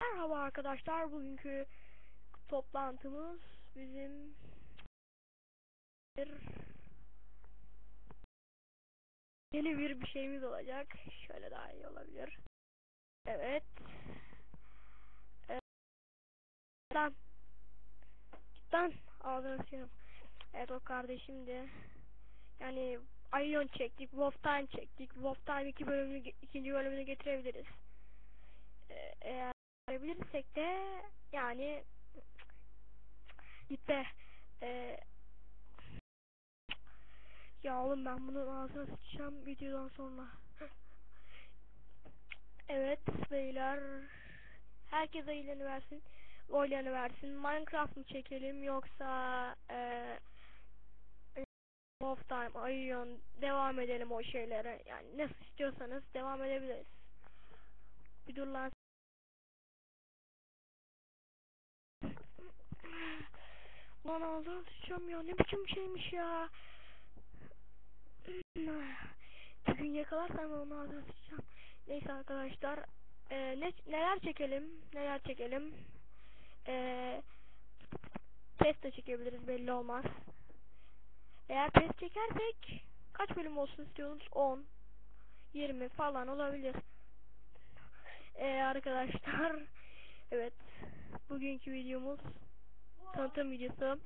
Merhaba arkadaşlar. Bugünkü toplantımız bizim bir yeni bir bir şeyimiz olacak. Şöyle daha iyi olabilir. Evet. Lan. Lan. Ağzını sıçarım. Evet o kardeşim de. Yani Ion çektik. Wolf Time çektik. Wolf Time 2 bölümünü, ikinci bölümünü getirebiliriz. Ee, eğer görebilirsek de yani git be ee, ya oğlum ben bunun ağzına sıçacağım videodan sonra. Evet beyler. Herkes ayılarını versin oylarını versin. Minecraft mı çekelim yoksa ee, Wolf Time, Ion devam edelim o şeylere. Yani nasıl istiyorsanız devam edebiliriz. Bir dur lan Lan ağzına sıçacağım ya ne biçim şeymiş ya. Bugün yakalarsam onu ağzına sıçacağım. Neyse arkadaşlar. Ee, ne, neler çekelim? Neler çekelim? Ee, test de çekebiliriz belli olmaz. Eğer test çekersek kaç bölüm olsun istiyorsunuz? 10 20 falan olabilir. Ee, arkadaşlar evet bugünkü videomuz tanıtım videosu.